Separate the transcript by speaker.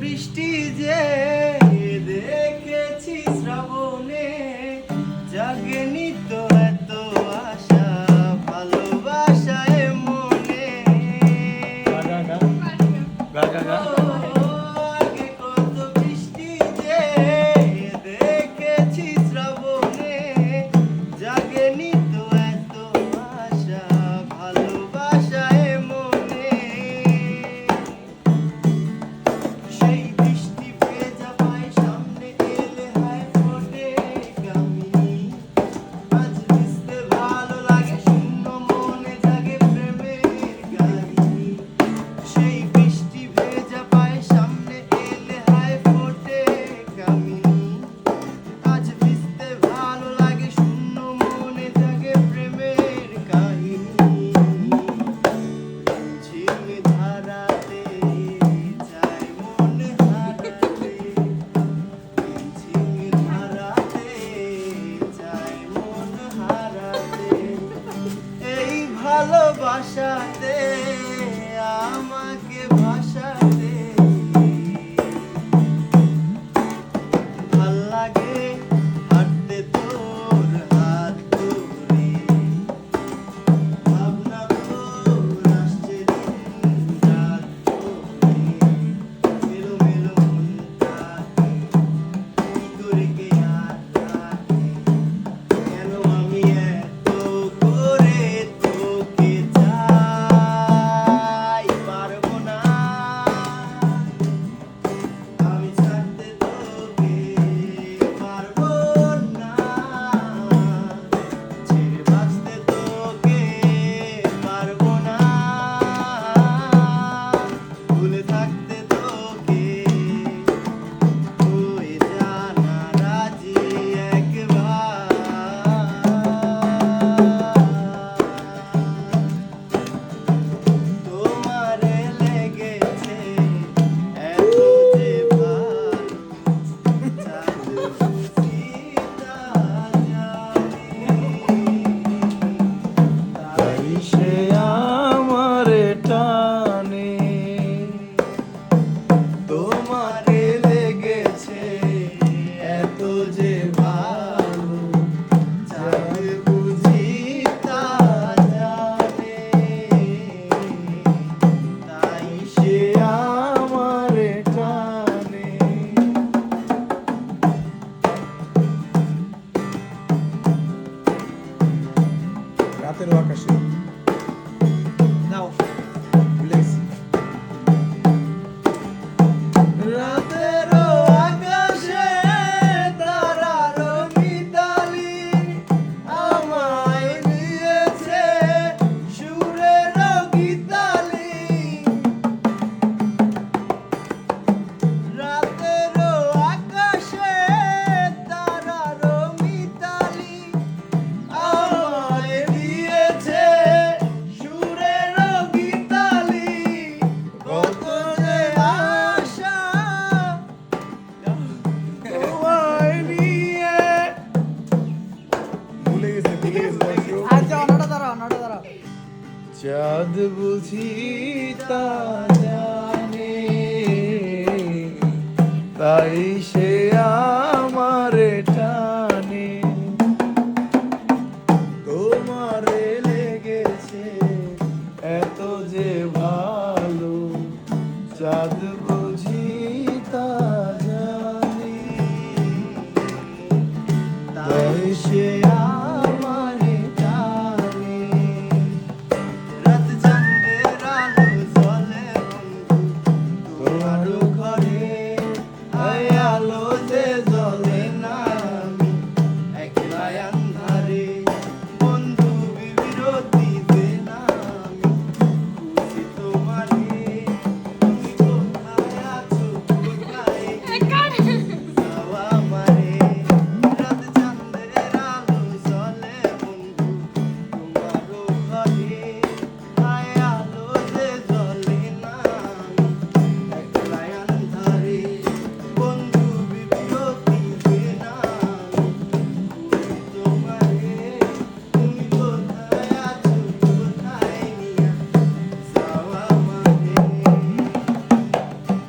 Speaker 1: বৃষ্টি যে ভালোবাসাতে রাতের আকাশে। চাঁদ বুঝি তা জানে, তাই সে আমার টানে। তোমারে লেগেছে এত যে ভালো, চাঁদ বুঝি তা জানে, তাই সে